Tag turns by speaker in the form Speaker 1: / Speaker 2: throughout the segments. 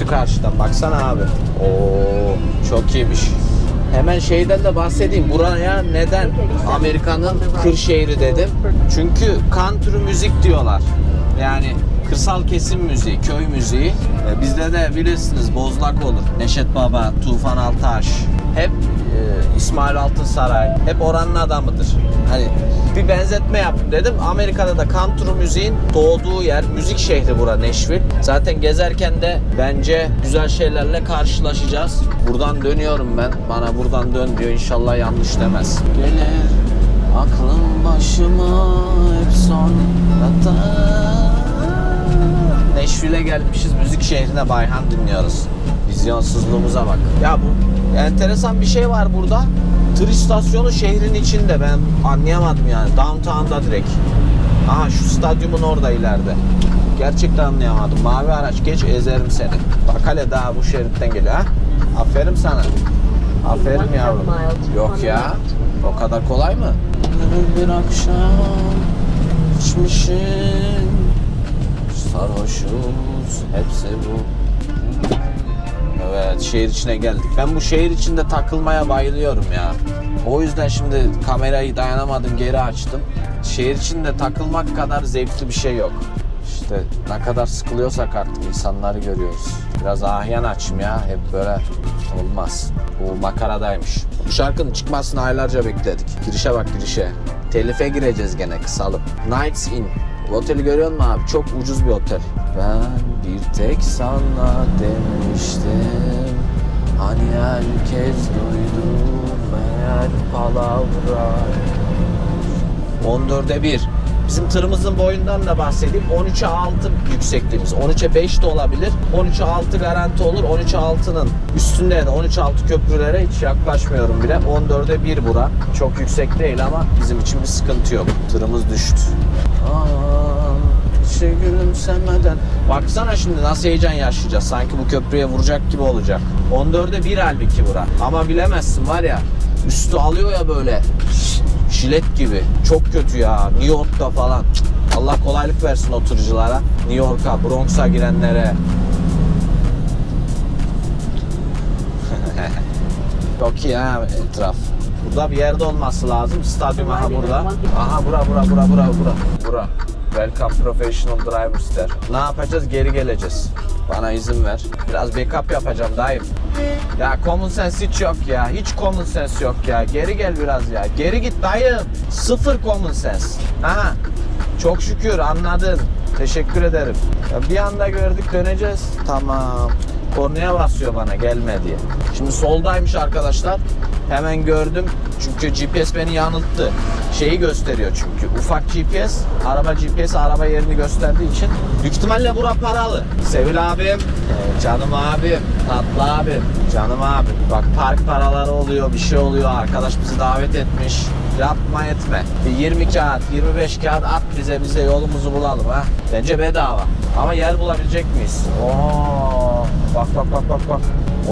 Speaker 1: gözüktü karşıdan. Baksana abi. Oo çok iyiymiş. Hemen şeyden de bahsedeyim. Buraya neden Amerika'nın kır şehri dedim? Çünkü country müzik diyorlar. Yani kırsal kesim müziği, köy müziği. E, Bizde de bilirsiniz Bozlak olur. Neşet Baba, Tufan Altaş. Hep e, İsmail Altınsaray. Hep oranın adamıdır. Hani bir benzetme yaptım dedim. Amerika'da da country müziğin doğduğu yer, müzik şehri bura Nashville. Zaten gezerken de bence güzel şeylerle karşılaşacağız. Buradan dönüyorum ben. Bana buradan dön diyor. İnşallah yanlış demez. Gelir aklım başıma hep sonradan. Nashville'e gelmişiz. Müzik şehrine Bayhan dinliyoruz. Vizyonsuzluğumuza bak. Ya bu enteresan bir şey var burada. Tır istasyonu şehrin içinde. Ben anlayamadım yani. Downtown'da direkt. Aha şu stadyumun orada ileride. Gerçekten anlayamadım. Mavi araç geç ezerim seni. Bak hele daha bu şeritten geliyor ha. Aferin sana. Aferin yavrum. Yok ya. O kadar kolay mı? Bir akşam içmişim Sarhoşuz hepsi bu Evet şehir içine geldik. Ben bu şehir içinde takılmaya bayılıyorum ya. O yüzden şimdi kamerayı dayanamadım geri açtım. Şehir içinde takılmak kadar zevkli bir şey yok. İşte ne kadar sıkılıyorsak artık insanları görüyoruz. Biraz ahyan açım ya hep böyle olmaz. Bu makaradaymış. Bu şarkının çıkmasını aylarca bekledik. Girişe bak girişe. Telife gireceğiz gene kısalım. Nights In. Bu oteli görüyor musun abi? Çok ucuz bir otel. Ben bir tek sana demiştim. Hani herkes duydu meğer palavra. 14'e 1. Bizim tırımızın boyundan da bahsedeyim. 13'e 6 yüksekliğimiz. 13'e 5 de olabilir. 13'e 6 garanti olur. 13'e 6'nın üstünde yani 13'e 6 köprülere hiç yaklaşmıyorum bile. 14'e 1 bura. Çok yüksek değil ama bizim için bir sıkıntı yok. Tırımız düştü. Aa, hiç gülümsemeden. Baksana şimdi nasıl heyecan yaşayacağız. Sanki bu köprüye vuracak gibi olacak. 14'e 1 halbuki bura. Ama bilemezsin var ya. Üstü alıyor ya böyle. Jilet gibi. Çok kötü ya. New York'ta falan. Allah kolaylık versin oturuculara. New York'a, Bronx'a girenlere. Çok iyi ha etraf. Burada bir yerde olması lazım. Stadyum aha burada. Aha bura bura bura bura bura. Bura. Welcome professional drivers der. Ne yapacağız? Geri geleceğiz. Bana izin ver. Biraz backup yapacağım dayım. Ya common sense hiç yok ya. Hiç common sense yok ya. Geri gel biraz ya. Geri git dayım. Sıfır common sense. Aha. Çok şükür anladın. Teşekkür ederim. Ya bir anda gördük döneceğiz. Tamam. Kornaya basıyor bana gelme diye. Şimdi soldaymış arkadaşlar. Hemen gördüm. Çünkü GPS beni yanılttı. Şeyi gösteriyor çünkü. Ufak GPS, araba GPS araba yerini gösterdiği için. Büyük ihtimalle bura paralı. Sevil abim, e, canım abim, tatlı abim, canım abim. Bak park paraları oluyor, bir şey oluyor. Arkadaş bizi davet etmiş. Yapma etme. Bir 20 kağıt, 25 kağıt at bize bize yolumuzu bulalım ha. Bence bedava. Ama yer bulabilecek miyiz? Oo, bak bak bak bak bak.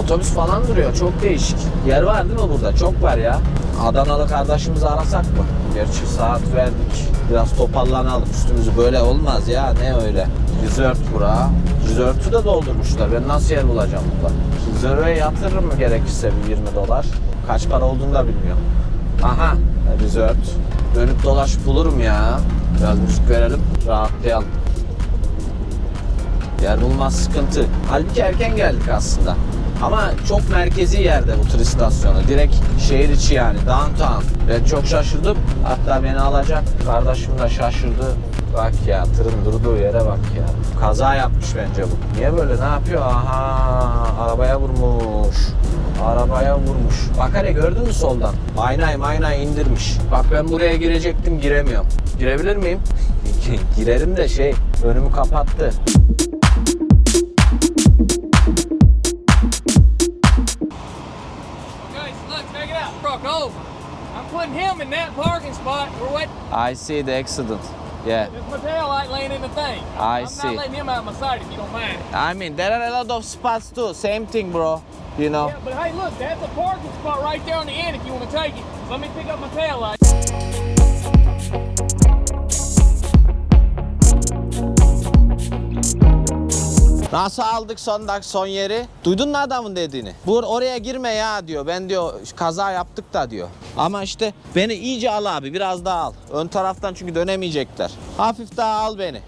Speaker 1: Otobüs falan duruyor. Çok değişik. Yer var değil mi burada? Çok var ya. Adanalı kardeşimizi arasak mı? Gerçi saat verdik. Biraz toparlanalım. Üstümüzü böyle olmaz ya. Ne öyle? Resort bura. Resort'u da doldurmuşlar. Ben nasıl yer bulacağım burada? Resort'e yatırırım mı gerekirse bir 20 dolar? Kaç para olduğunu da bilmiyorum. Aha. Resort. Dönüp dolaşıp bulurum ya. Biraz müzik verelim. Rahatlayalım. Yer bulmaz sıkıntı. Halbuki erken geldik aslında. Ama çok merkezi yerde bu tır istasyonu. Direkt şehir içi yani downtown. Ben çok şaşırdım. Hatta beni alacak. Kardeşim de şaşırdı. Bak ya tırın durduğu yere bak ya. Kaza yapmış bence bu. Niye böyle ne yapıyor? Aha arabaya vurmuş. Arabaya vurmuş. Bak hele gördün mü soldan? Aynayı maynayı indirmiş. Bak ben buraya girecektim giremiyorum. Girebilir miyim? Girerim de şey önümü kapattı.
Speaker 2: I'm him in that parking spot. We're waiting.
Speaker 1: I see the accident. Yeah.
Speaker 2: There's my tail light laying in the thing.
Speaker 1: I
Speaker 2: I'm
Speaker 1: see.
Speaker 2: not letting him out of my sight if you don't mind.
Speaker 1: I mean, there are a lot of spots too. Same thing, bro. You know.
Speaker 2: Yeah, but hey, look, that's a parking spot right there on the end if you want to take it. Let me pick up my tail light.
Speaker 1: Nasıl aldık son dak son yeri? Duydun mu adamın dediğini? Bu oraya girme ya diyor. Ben diyor kaza yaptık da diyor. Ama işte beni iyice al abi biraz daha al. Ön taraftan çünkü dönemeyecekler. Hafif daha al beni.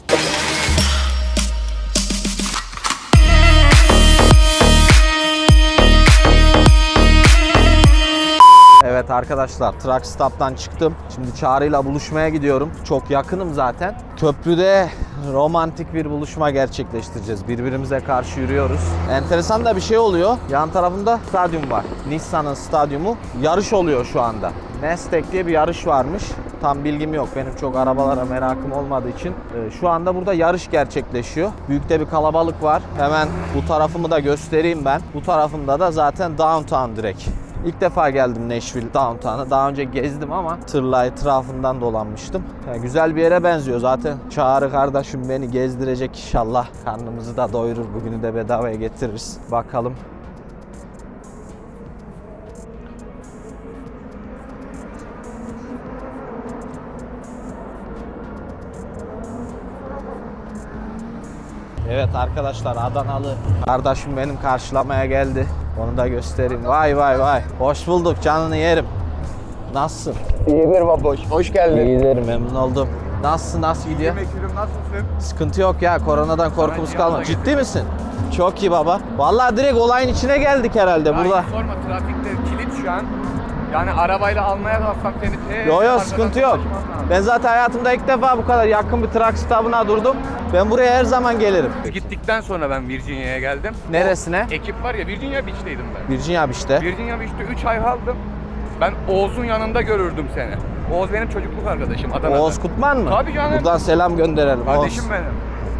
Speaker 1: Evet arkadaşlar truck stop'tan çıktım. Şimdi Çağrı'yla buluşmaya gidiyorum. Çok yakınım zaten. Köprüde romantik bir buluşma gerçekleştireceğiz. Birbirimize karşı yürüyoruz. Enteresan da bir şey oluyor. Yan tarafında stadyum var. Nissan'ın stadyumu. Yarış oluyor şu anda. Nasdaq diye bir yarış varmış. Tam bilgim yok. Benim çok arabalara merakım olmadığı için. Ee, Şu anda burada yarış gerçekleşiyor. Büyük de bir kalabalık var. Hemen bu tarafımı da göstereyim ben. Bu tarafımda da zaten downtown direkt. İlk defa geldim Nashville downtown'a. Daha önce gezdim ama tırla etrafından dolanmıştım. Yani güzel bir yere benziyor zaten. Çağrı kardeşim beni gezdirecek inşallah. Karnımızı da doyurur. Bugünü de bedavaya getiririz. Bakalım. Evet arkadaşlar Adanalı kardeşim benim karşılamaya geldi. Onu da göstereyim. Vay vay vay. Hoş bulduk canını yerim. Nasılsın?
Speaker 3: İyidir baboş. Hoş geldin.
Speaker 1: İyidir memnun oldum. Nasılsın nasıl gidiyor?
Speaker 3: Ekürüm nasılsın?
Speaker 1: Sıkıntı yok ya koronadan korkumuz kalmadı. Ciddi misin? Çok iyi baba. Vallahi direkt olayın içine geldik herhalde burada.
Speaker 3: Sorma trafikte kilit şu an. Yani arabayla almaya kalksam seni te
Speaker 1: Yo yo sıkıntı yok. Ben zaten hayatımda ilk defa bu kadar yakın bir truck stop'una durdum. Ben buraya her zaman gelirim.
Speaker 3: Gittikten sonra ben Virginia'ya geldim.
Speaker 1: Neresine?
Speaker 3: O ekip var ya Virginia Beach'teydim ben.
Speaker 1: Virginia Beach'te.
Speaker 3: Virginia Beach'te 3 ay kaldım. Ben Oğuz'un yanında görürdüm seni. Oğuz benim çocukluk arkadaşım Adana'da.
Speaker 1: Oğuz Kutman mı?
Speaker 3: Tabii canım.
Speaker 1: Buradan selam gönderelim.
Speaker 3: Kardeşim
Speaker 1: Oğuz.
Speaker 3: benim.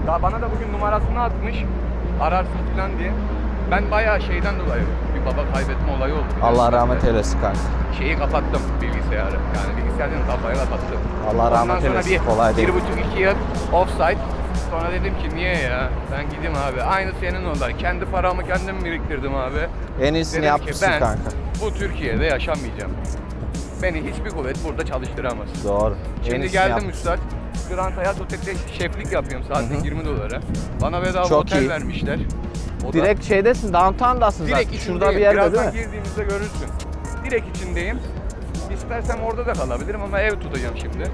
Speaker 3: Daha bana da bugün numarasını atmış. Ararsın falan diye. Ben bayağı şeyden dolayı baba kaybetme olayı oldu.
Speaker 1: Allah rahmet eylesin kanka.
Speaker 3: Şeyi kapattım bilgisayarı. Yani bilgisayarın kafayı kapattım.
Speaker 1: Allah rahmet eylesin,
Speaker 3: bir,
Speaker 1: kolay değil.
Speaker 3: Bir buçuk iki yıl offside. Sonra dedim ki niye ya? Ben gideyim abi. Aynı senin olay. Kendi paramı kendim biriktirdim abi.
Speaker 1: En iyisini
Speaker 3: Dedim
Speaker 1: yapmışsın
Speaker 3: ki ben
Speaker 1: kanka.
Speaker 3: bu Türkiye'de yaşamayacağım. Beni hiçbir kuvvet burada çalıştıramaz.
Speaker 1: Doğru.
Speaker 3: Şimdi geldim
Speaker 1: yapmışsın.
Speaker 3: üstad. Grand Hayat Otel'de şeflik yapıyorum saatlik 20 dolara. Bana bedava
Speaker 1: Çok
Speaker 3: otel
Speaker 1: iyi.
Speaker 3: vermişler. O da-
Speaker 1: Direkt şeydesin, downtown'dasın
Speaker 3: direkt
Speaker 1: zaten. Şurada bir yerde
Speaker 3: Birazdan
Speaker 1: değil mi?
Speaker 3: girdiğimizde görürsün. Direkt içindeyim. İstersem orada da kalabilirim ama ev tutacağım şimdi.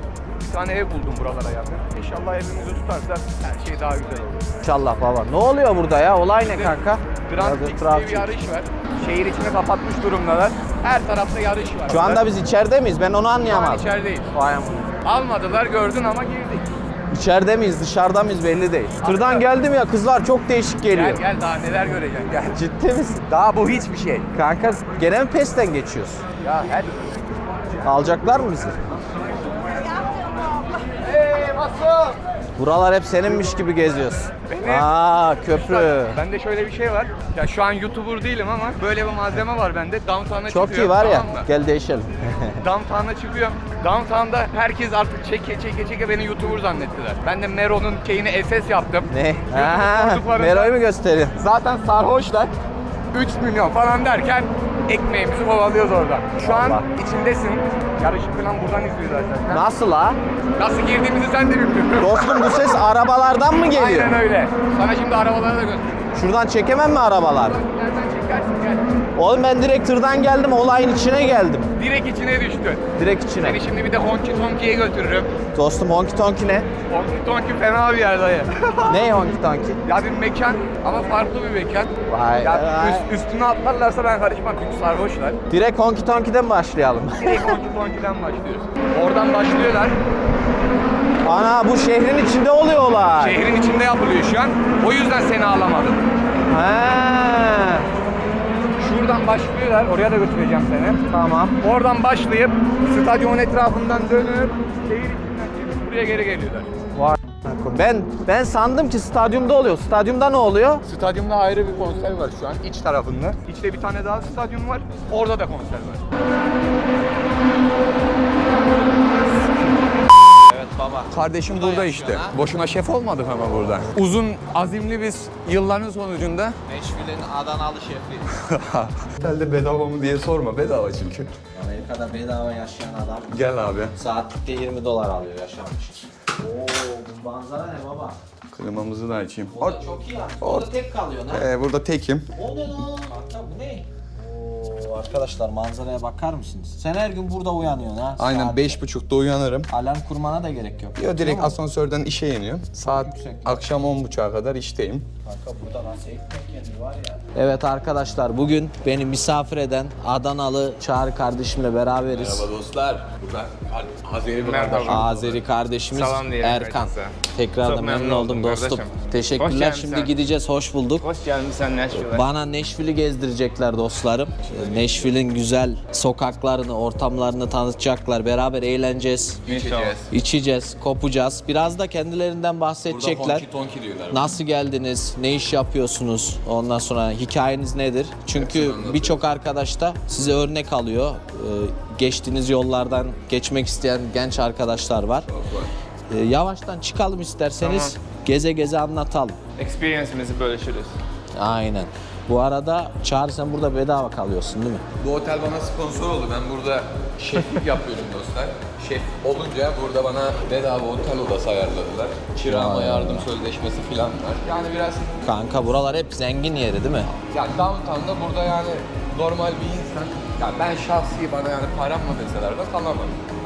Speaker 3: Bir tane ev buldum buralara yakın. İnşallah evimizi tutarsa her şey daha güzel olur.
Speaker 1: İnşallah baba. Ne oluyor burada ya? Olay ne kanka?
Speaker 3: Grand Prix diye bir yarış var. Şehir içini kapatmış durumdalar. Her tarafta yarış var.
Speaker 1: Şu anda biz içeride miyiz? Ben onu
Speaker 3: Şu an
Speaker 1: anlayamadım.
Speaker 3: içerideyiz.
Speaker 1: Vay amına.
Speaker 3: Almadılar gördün ama girdik.
Speaker 1: İçeride miyiz, dışarıda mıyız belli değil. Tırdan geldim ya kızlar çok değişik geliyor.
Speaker 3: Gel gel daha neler göreceksin gel.
Speaker 1: Ciddi misin?
Speaker 3: Daha bu hiçbir şey.
Speaker 1: Kanka gene mi PES'ten geçiyoruz?
Speaker 3: Ya her
Speaker 1: Alacaklar mı bizi?
Speaker 3: Hey Masum!
Speaker 1: Buralar hep seninmiş gibi geziyoruz.
Speaker 3: Benim.
Speaker 1: Aa köprü.
Speaker 3: Bende şöyle bir şey var. Ya şu an YouTuber değilim ama böyle bir malzeme var bende. Downtown'a
Speaker 1: Çok
Speaker 3: çıkıyorum.
Speaker 1: iyi var ya.
Speaker 3: tamam mı?
Speaker 1: Gel değişelim.
Speaker 3: Downtown'a çıkıyorum. Downtown'da herkes artık çeke çeke çeke beni YouTuber zannettiler. Ben de Mero'nun şeyini SS yaptım.
Speaker 1: ne?
Speaker 3: Sorduklarında-
Speaker 1: Mero'yu mu gösteriyor?
Speaker 3: Zaten sarhoşlar. 3 milyon falan derken ekmeğimizi kovalıyoruz oradan. Şu an
Speaker 1: Allah.
Speaker 3: içindesin. Yarışı falan buradan izliyorlar zaten.
Speaker 1: Nasıl ha?
Speaker 3: Nasıl girdiğimizi sen de bilmiyorsun.
Speaker 1: Dostum bu ses arabalardan mı geliyor?
Speaker 3: Aynen öyle. Sana şimdi arabaları da göstereyim.
Speaker 1: Şuradan çekemem mi arabalar? Oğlum ben direkt tırdan geldim, olayın içine geldim.
Speaker 3: Direkt içine düştü.
Speaker 1: Direkt içine.
Speaker 3: Seni şimdi bir de Honky Tonky'ye götürürüm.
Speaker 1: Dostum honky tonky ne?
Speaker 3: Honky Tonky fena bir yer dayı.
Speaker 1: ne honky tonky?
Speaker 3: ya bir mekan ama farklı bir mekan.
Speaker 1: Vay
Speaker 3: ya
Speaker 1: vay.
Speaker 3: üst- üstüne atlarlarsa ben karışmam çünkü sarhoşlar.
Speaker 1: Direkt honky tonky'den başlayalım.
Speaker 3: Direkt Honky Tonky'den başlıyoruz. Oradan başlıyorlar.
Speaker 1: Ana bu şehrin içinde oluyor olay.
Speaker 3: Şehrin içinde yapılıyor şu an. O yüzden seni alamadım.
Speaker 1: He.
Speaker 3: Şuradan başlıyorlar. Oraya da götüreceğim seni.
Speaker 1: Tamam.
Speaker 3: Oradan başlayıp stadyumun etrafından dönüp şehir içinden çıkıp buraya geri geliyorlar.
Speaker 1: Vay. Ben ben sandım ki stadyumda oluyor. Stadyumda ne oluyor?
Speaker 3: Stadyumda ayrı bir konser var şu an iç tarafında. İçte bir tane daha stadyum var. Orada da konser var.
Speaker 1: Evet baba.
Speaker 3: Kardeşim burada
Speaker 1: yaşıyor
Speaker 3: işte.
Speaker 1: ha?
Speaker 3: Boşuna şef olmadık ama burada. Uzun, azimli biz yılların sonucunda
Speaker 1: Nashville'in Adanalı şefi.
Speaker 3: Otelde bedava mı diye sorma. Bedava çünkü.
Speaker 1: Amerika'da bedava yaşayan adam
Speaker 3: Gel abi.
Speaker 1: saatlikte 20 dolar alıyor yaşamış. Oo bu manzara ne baba?
Speaker 3: Klimamızı da açayım.
Speaker 1: Burada çok iyi ya. Orada tek kalıyorsun ha.
Speaker 3: Ee, burada tekim.
Speaker 1: O ne lan? Kanka bu ne? Oo, arkadaşlar manzaraya bakar mısınız? Sen her gün burada uyanıyorsun ha.
Speaker 3: Aynen beş buçukta uyanırım.
Speaker 1: Alarm kurmana da gerek yok.
Speaker 3: Yo direkt
Speaker 1: Değil mi?
Speaker 3: asansörden işe iniyorum. Saat
Speaker 1: yüksek.
Speaker 3: akşam on buçuğa kadar işteyim.
Speaker 1: Kanka burada nasıl ekmek yenir var ya. Evet arkadaşlar bugün beni misafir eden Adanalı Çağrı kardeşimle beraberiz.
Speaker 3: dostlar. Burada Azeri bir
Speaker 4: Merhaba.
Speaker 1: Azeri kardeşimiz
Speaker 4: Selam diyelim
Speaker 1: Erkan.
Speaker 4: herkese.
Speaker 1: Tekrardan
Speaker 4: Çok
Speaker 1: memnun,
Speaker 4: memnun
Speaker 1: oldum dostum.
Speaker 4: kardeşim. Hoş
Speaker 1: Teşekkürler.
Speaker 4: geldin
Speaker 1: Şimdi
Speaker 4: sen.
Speaker 1: gideceğiz. Hoş bulduk.
Speaker 4: Hoş geldin sen Nashville'e.
Speaker 1: Bana Nashville'i gezdirecekler dostlarım. Nashville'in güzel sokaklarını, ortamlarını tanıtacaklar. Beraber eğleneceğiz,
Speaker 4: İnşallah.
Speaker 1: içeceğiz, kopacağız. Biraz da kendilerinden bahsedecekler.
Speaker 3: tonki diyorlar.
Speaker 1: Nasıl geldiniz? Ne iş yapıyorsunuz? Ondan sonra hikayeniz nedir? Çünkü birçok arkadaş da size örnek alıyor. Ee, geçtiğiniz yollardan geçmek isteyen genç arkadaşlar var. Ee, yavaştan çıkalım isterseniz. Geze geze anlatalım.
Speaker 4: Experience'imizi bölüşürüz.
Speaker 1: Aynen. Bu arada Çağrı sen burada bedava kalıyorsun değil mi?
Speaker 3: Bu otel bana sponsor oldu. Ben burada şeflik yapıyorum dostlar. Şef olunca burada bana bedava otel odası ayarladılar. Kirama
Speaker 1: Vay.
Speaker 3: yardım sözleşmesi falan var. Yani biraz
Speaker 1: Kanka buralar hep zengin yeri değil mi?
Speaker 3: ya downtown'da burada yani normal bir insan ya ben şahsi bana yani param mı deseler de kalamam.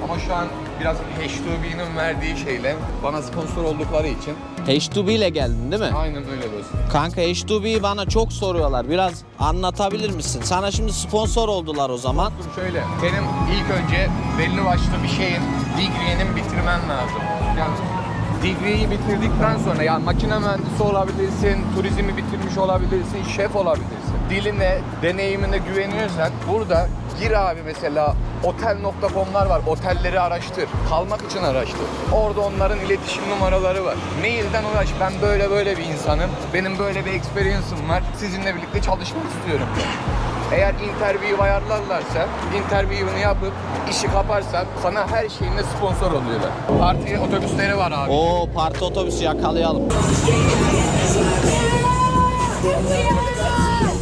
Speaker 3: Ama şu an biraz H2B'nin verdiği şeyle bana sponsor oldukları için
Speaker 1: H2B ile geldin değil mi?
Speaker 3: aynen öyle dostum.
Speaker 1: Kanka H2B'yi bana çok soruyorlar. Biraz anlatabilir misin? Sana şimdi sponsor oldular o zaman.
Speaker 3: Dostum şöyle, benim ilk önce belli başlı bir şeyin degree'nin bitirmen lazım. Yani degree'yi bitirdikten sonra yani makine mühendisi olabilirsin, turizmi bitirmiş olabilirsin, şef olabilirsin. Diline, deneyimine güveniyorsan burada gir abi mesela otel.com'lar var. Otelleri araştır. Kalmak için araştır. Orada onların iletişim numaraları var. Mailden uğraş. Ben böyle böyle bir insanım. Benim böyle bir experience'ım var. Sizinle birlikte çalışmak istiyorum. Eğer interview ayarlarlarsa, interview'unu yapıp işi kaparsak sana her şeyinde sponsor oluyorlar. Parti otobüsleri var abi.
Speaker 1: O parti otobüsü yakalayalım.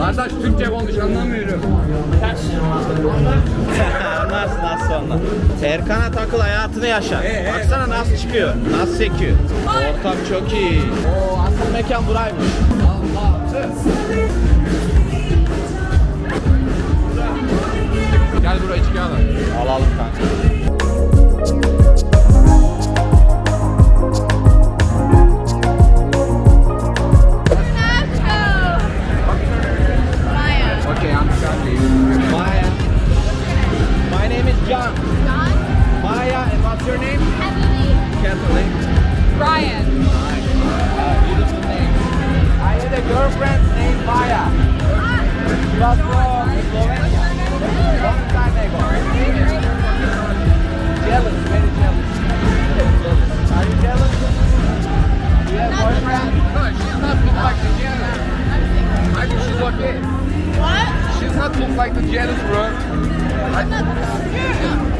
Speaker 3: Kardeş Türkçe konuş anlamıyorum.
Speaker 1: Anlarsın az sonra. Erkan'a takıl hayatını yaşa. Baksana nasıl çıkıyor, nasıl sekiyor. Ortam çok iyi. Oo asıl mekan buraymış.
Speaker 3: Gel buraya içki alalım.
Speaker 1: Alalım kanka. Is John. Maya, and what's your name? Kathleen.
Speaker 5: Ryan.
Speaker 1: Beautiful name. I had a girlfriend named Maya. Ah, she was from Slovenia. Long time ago.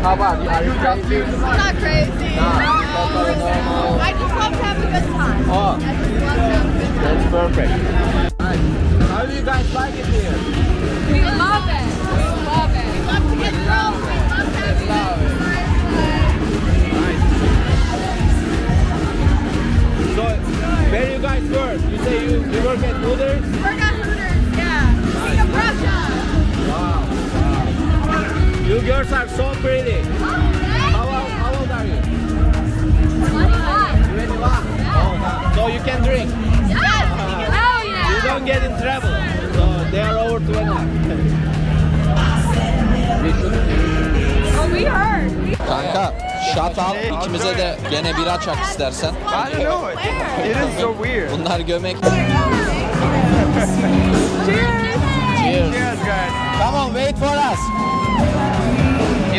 Speaker 3: How about you? Are you crazy?
Speaker 5: I'm not crazy.
Speaker 1: no.
Speaker 5: I just love to have a good time.
Speaker 1: Oh.
Speaker 5: I just love to have a good time.
Speaker 1: That's perfect. How do you guys like it here?
Speaker 5: We love it. We love it. We love to get drunk. We love to have
Speaker 1: So, where you guys work? You say you, you work at Hooters?
Speaker 5: We're at Hooters.
Speaker 1: You girls are so pretty. How, old- how old are you? 21. Oh, so you can drink.
Speaker 5: Yes. Hell yeah.
Speaker 1: You don't get in trouble. So they are over 21.
Speaker 5: Oh, we heard. We
Speaker 1: Kanka şat al ikimize de gene bira çak istersen.
Speaker 4: I don't know. It is so weird.
Speaker 1: Bunlar gömek.
Speaker 5: Cheers.
Speaker 1: Cheers.
Speaker 4: Cheers, guys.
Speaker 1: Come on, wait for us.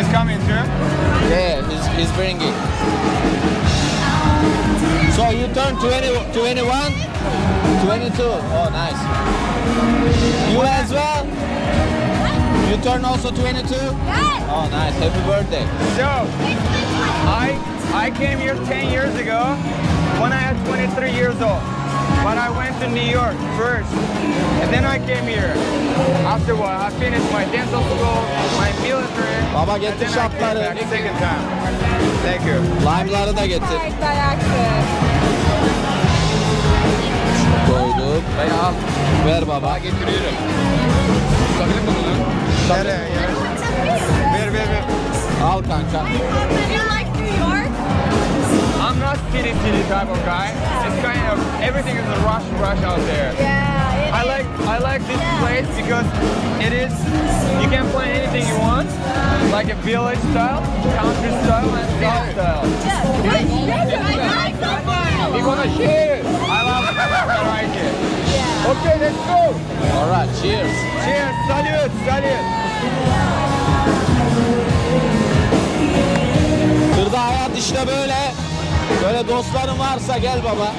Speaker 4: He's coming too.
Speaker 1: Yeah, he's, he's bringing. So you turn 20, 21, 22. Oh, nice. You as well? You turn also 22?
Speaker 5: Yes.
Speaker 1: Oh, nice. Happy birthday.
Speaker 4: So, I I came here 10 years ago when I had 23 years old. But I went to New York first, and then I came here. After what, I finished my dental school, my military,
Speaker 1: Baba
Speaker 4: and
Speaker 1: getir
Speaker 4: then I came
Speaker 1: şapları.
Speaker 4: back second time. Thank you.
Speaker 1: Lime'ları da getir.
Speaker 5: Ay dayaksız.
Speaker 1: Koyduk.
Speaker 3: Dayı al.
Speaker 1: Ver baba.
Speaker 3: Getiriyorum. Tutabilir mi bunu?
Speaker 4: Nereye? Ver ver ver.
Speaker 1: Al kanka.
Speaker 4: I'm not city city type of guy. It's kind of everything is a rush rush out there.
Speaker 5: Yeah. it
Speaker 4: I
Speaker 5: is.
Speaker 4: like I like this place because it is you can play anything you want, like a village style, country style, and south style.
Speaker 5: Yes. Yes, yes, I like the
Speaker 3: We
Speaker 5: vibe.
Speaker 3: gonna share.
Speaker 4: I love it. I like it.
Speaker 5: Yeah.
Speaker 4: Okay, let's go.
Speaker 1: Alright, cheers.
Speaker 4: Cheers, salute, salute.
Speaker 1: Kırda hayat işte böyle. Böyle dostların varsa gel baba.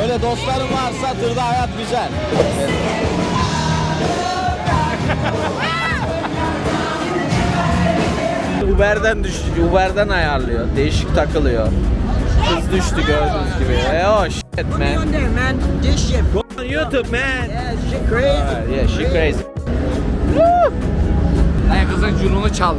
Speaker 1: Böyle dostların varsa tırda hayat güzel. Uber'den düştü. Uber'den ayarlıyor. Değişik takılıyor. Kız düştü gördüğünüz gibi. E o shit man.
Speaker 6: This shit.
Speaker 1: Go on YouTube man.
Speaker 6: Yeah, shit crazy.
Speaker 1: Uh, yeah, she crazy.
Speaker 3: Dayı kızın cununu çaldı.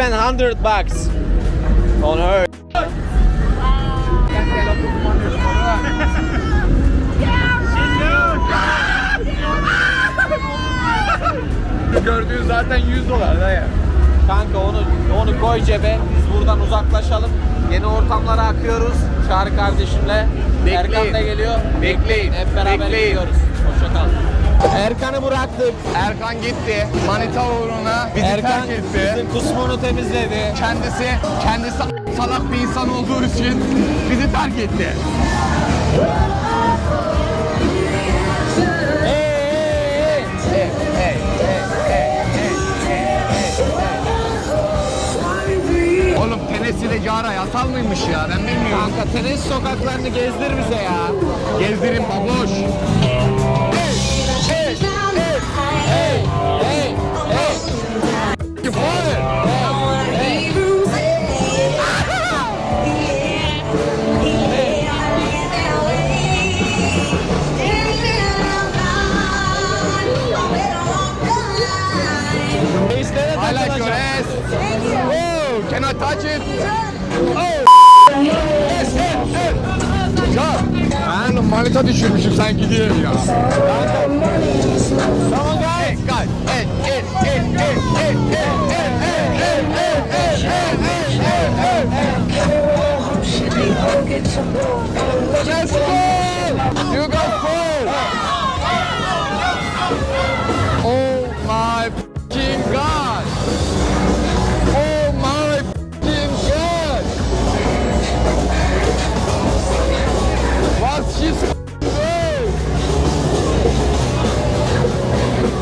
Speaker 3: Spent
Speaker 1: 100 bucks on her.
Speaker 3: Gördüğün zaten 100 dolar dayı.
Speaker 1: Kanka onu onu koy cebe. Biz buradan uzaklaşalım. Yeni ortamlara akıyoruz. Çağrı kardeşimle.
Speaker 3: Bekleyin.
Speaker 1: Erkan da geliyor.
Speaker 3: Bekleyin.
Speaker 1: Hep beraber
Speaker 3: Bekleyin.
Speaker 1: gidiyoruz. Hoşça kal. Erkan'ı bıraktık.
Speaker 3: Erkan gitti. Manita uğruna bizi
Speaker 1: Erkan
Speaker 3: terk etti.
Speaker 1: bizim kusmunu temizledi.
Speaker 3: Kendisi, kendisi salak bir insan olduğu için bizi terk etti.
Speaker 1: Hey, hey, hey.
Speaker 3: Hey, hey, hey, hey, hey, hey, hey. Oğlum Tennessee'de Cara yasal mıymış ya? Ben bilmiyorum.
Speaker 1: Kanka tenis sokaklarını gezdir bize ya.
Speaker 3: Gezdirin baboş. Manita düşürmüşüm sen gidiyorsun ya.
Speaker 1: Guys.
Speaker 3: Hey, guys. Hey, hey, hey, hey, hey, hey, hey, hey, hey, hey, hey, hey, hey, hey. Let's go! You guys go!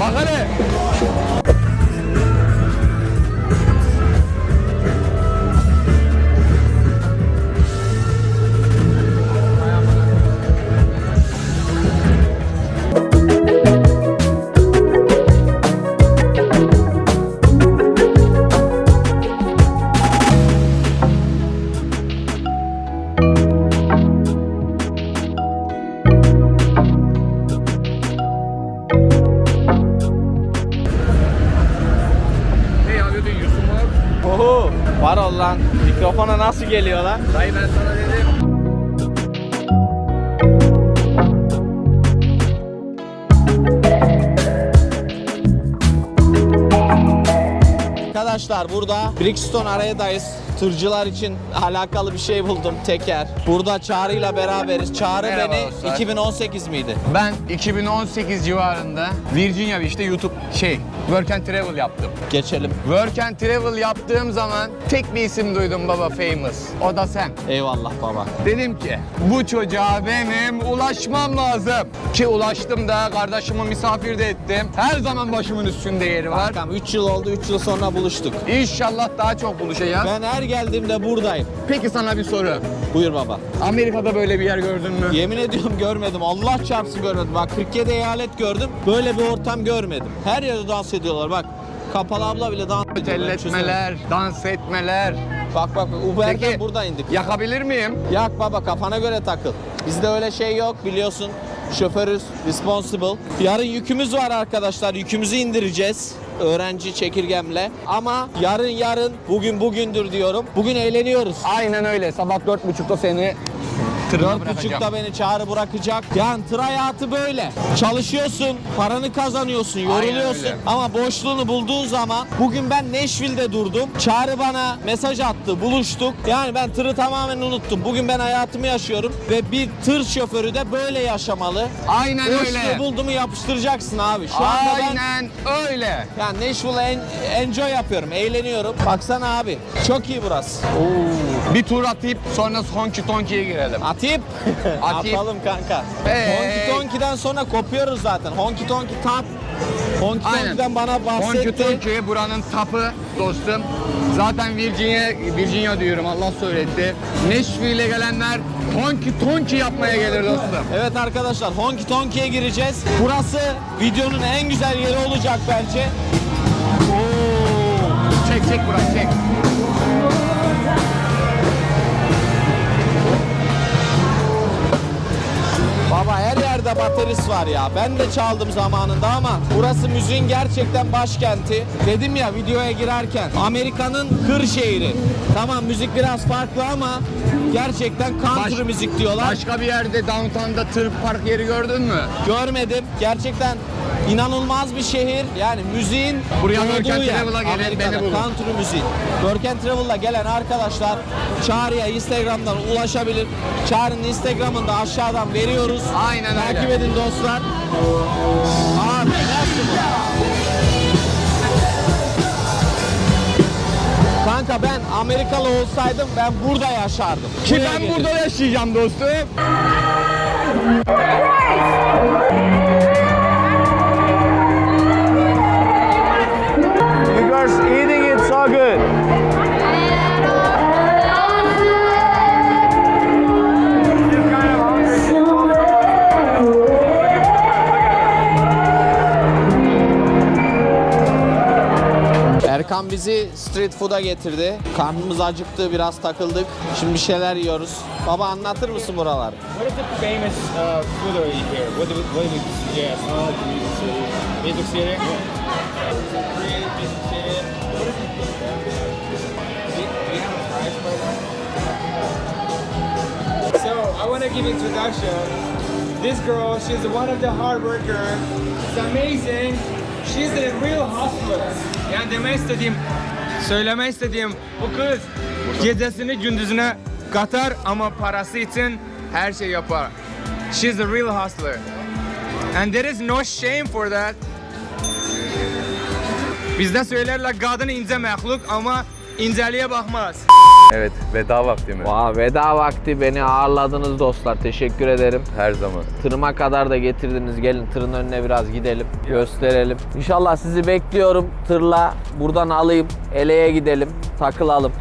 Speaker 3: 上がれ
Speaker 1: Oho. Var ol lan. Mikrofona nasıl geliyor lan?
Speaker 3: Dayı ben sana dedim.
Speaker 1: Arkadaşlar burada Brixton arayadayız. Tırcılar için alakalı bir şey buldum. Teker. Burada Çağrı'yla beraberiz. Çağrı
Speaker 3: Merhaba
Speaker 1: beni
Speaker 3: dostlar.
Speaker 1: 2018 miydi?
Speaker 3: Ben 2018 civarında Virginia Beach'te YouTube şey Work and Travel yaptım.
Speaker 1: Geçelim.
Speaker 3: Work and Travel yaptığım zaman tek bir isim duydum baba famous. O da sen.
Speaker 1: Eyvallah baba.
Speaker 3: Dedim ki bu çocuğa benim ulaşmam lazım. Ki ulaştım da kardeşimi misafir de ettim. Her zaman başımın üstünde yeri var.
Speaker 1: Kankam 3 yıl oldu 3 yıl sonra buluştuk.
Speaker 3: İnşallah daha çok buluşacağız.
Speaker 1: Ben her geldiğimde buradayım.
Speaker 3: Peki sana bir soru.
Speaker 1: Buyur baba.
Speaker 3: Amerika'da böyle bir yer gördün mü?
Speaker 1: Yemin ediyorum görmedim. Allah çarpsın görmedim. Bak 47 eyalet gördüm. Böyle bir ortam görmedim. Her yerde dans ediyorlar bak. Kapalı abla bile dans ediyor.
Speaker 3: Telletmeler, dans etmeler.
Speaker 1: Bak bak Uber'den
Speaker 3: Peki
Speaker 1: burada indik.
Speaker 3: yakabilir miyim?
Speaker 1: Yak baba kafana göre takıl. Bizde öyle şey yok biliyorsun. Şoförüz, responsible. Yarın yükümüz var arkadaşlar. Yükümüzü indireceğiz. Öğrenci çekirgemle. Ama yarın yarın, bugün bugündür diyorum. Bugün eğleniyoruz.
Speaker 3: Aynen öyle. Sabah dört buçukta seni tırına
Speaker 1: Dört
Speaker 3: bırakacağım.
Speaker 1: buçukta beni çağrı bırakacak. Yani tır hayatı böyle. Çalışıyorsun, paranı kazanıyorsun, yoruluyorsun.
Speaker 3: öyle.
Speaker 1: Ama boşluğunu bulduğun zaman bugün ben Nashville'de durdum. Çağrı bana mesaj attı, buluştuk. Yani ben tırı tamamen unuttum. Bugün ben hayatımı yaşıyorum ve bir tır şoförü de böyle yaşamalı.
Speaker 3: Aynen
Speaker 1: Boşluğu
Speaker 3: öyle.
Speaker 1: buldu mu yapıştıracaksın abi. Şu anda ben
Speaker 3: Aynen öyle.
Speaker 1: yani Nashville'ı en, enjoy yapıyorum, eğleniyorum. Baksana abi, çok iyi burası.
Speaker 3: Bir tur atıp sonra Honky Tonky'ye girelim.
Speaker 1: Atayım.
Speaker 3: Atayım.
Speaker 1: Atalım kanka.
Speaker 3: Hey.
Speaker 1: Honky Tonky'den sonra kopuyoruz zaten. Honky Tonky tap. Honky
Speaker 3: Aynen.
Speaker 1: Tonky'den bana
Speaker 3: Honky
Speaker 1: bahsetti.
Speaker 3: Tonky buranın tapı dostum. Zaten Virginia, Virginia diyorum Allah söyletti. Nashville'e gelenler Honky Tonky yapmaya gelir dostum.
Speaker 1: Evet arkadaşlar Honky Tonky'ye gireceğiz. Burası videonun en güzel yeri olacak bence. Oo.
Speaker 3: Çek çek burayı çek.
Speaker 1: Baba her yerde baterist var ya. Ben de çaldım zamanında ama burası müziğin gerçekten başkenti. Dedim ya videoya girerken Amerika'nın kır şehri. Tamam müzik biraz farklı ama gerçekten country
Speaker 3: Baş-
Speaker 1: müzik diyorlar.
Speaker 3: Başka bir yerde downtown'da tır park yeri gördün mü?
Speaker 1: Görmedim. Gerçekten inanılmaz bir şehir. Yani müziğin
Speaker 3: Buraya
Speaker 1: doğduğu
Speaker 3: Work and
Speaker 1: yer.
Speaker 3: Travel'a
Speaker 1: Amerika'da
Speaker 3: beni bulun.
Speaker 1: country müziği. Work and Travel'la gelen arkadaşlar Çağrı'ya Instagram'dan ulaşabilir. Çağrı'nın Instagram'ını da aşağıdan veriyoruz.
Speaker 3: Aynen
Speaker 1: Takip
Speaker 3: öyle.
Speaker 1: edin dostlar. Abi nasıl bu? Kanka ben Amerikalı olsaydım ben burada yaşardım.
Speaker 3: Ki
Speaker 1: Buraya
Speaker 3: ben
Speaker 1: gelirdim.
Speaker 3: burada yaşayacağım dostum.
Speaker 1: Street food'a getirdi. Karnımız acıktı, biraz takıldık. Şimdi bir şeyler yiyoruz. Baba anlatır mısın buralar?
Speaker 4: What is the famous uh, food you here? What do, what do you suggest? Oh, Music City. Music City? Music City. So, I want to give introduction. This girl, she's one of the hard worker. It's amazing. She's a real hustler. Yani demek istediğim, söylemek istediğim bu kız gecesini gündüzüne katar ama parası için her şey yapar. She's a real hustler. And there is no shame for that. Bizde söylerler kadın ince mehluk ama inceliğe bakmaz.
Speaker 3: Evet veda vakti mi?
Speaker 1: Vay veda vakti beni ağırladınız dostlar. Teşekkür ederim.
Speaker 3: Her zaman.
Speaker 1: Tırıma kadar da getirdiniz. Gelin tırın önüne biraz gidelim, gösterelim. İnşallah sizi bekliyorum. Tırla buradan alayım, Ele'ye gidelim, takılalım.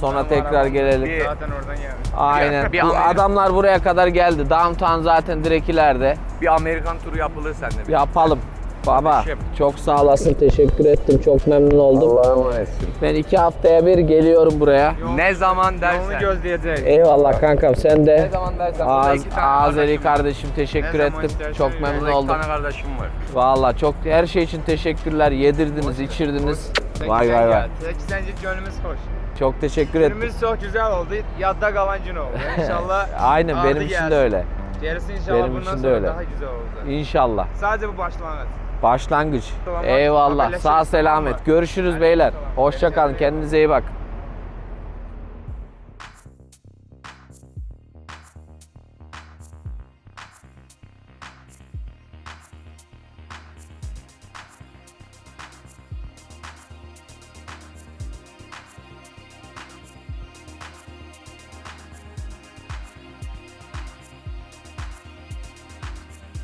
Speaker 1: Sonra tekrar gelelim.
Speaker 4: Zaten oradan gelmiş.
Speaker 1: Aynen.
Speaker 3: bir
Speaker 1: Bu
Speaker 3: Amerika-
Speaker 1: adamlar buraya kadar geldi. Downtown zaten direkt ileride.
Speaker 3: Bir Amerikan turu yapılır sende.
Speaker 1: Yapalım. Baba çok sağ olasın. Teşekkür ettim. Çok memnun oldum.
Speaker 3: Allah'a emanetsin.
Speaker 1: Ben iki haftaya bir geliyorum buraya.
Speaker 3: Ne zaman
Speaker 4: Onu
Speaker 3: dersen.
Speaker 4: gözleyeceğiz.
Speaker 1: Eyvallah kankam sen de.
Speaker 3: Ne zaman dersen. Burada
Speaker 1: Az,
Speaker 3: iki tane
Speaker 1: Azeri
Speaker 3: kardeşim var.
Speaker 1: kardeşim teşekkür
Speaker 4: Ne zaman
Speaker 1: ettim.
Speaker 4: istersen
Speaker 1: Çok memnun
Speaker 3: iki
Speaker 1: oldum.
Speaker 3: tane kardeşim var.
Speaker 1: Vallahi çok her şey için teşekkürler. Yedirdiniz, içirdiniz. Vay vay vay.
Speaker 4: Sence gönlümüz hoş.
Speaker 1: Çok teşekkür ettim.
Speaker 4: Günümüz çok güzel oldu. Yadda kavancın oldu. İnşallah
Speaker 1: Aynen benim için
Speaker 4: gelsin.
Speaker 1: de öyle.
Speaker 4: Gerisi inşallah
Speaker 1: Benim
Speaker 4: bundan
Speaker 1: için de
Speaker 4: sonra
Speaker 1: öyle.
Speaker 4: daha güzel olacak.
Speaker 1: İnşallah.
Speaker 4: Sadece bu başlangıç.
Speaker 1: Başlangıç.
Speaker 4: Tamam,
Speaker 1: Eyvallah. Sağ selamet. Görüşürüz beyler. Hoşça kalın. Kendinize iyi bakın.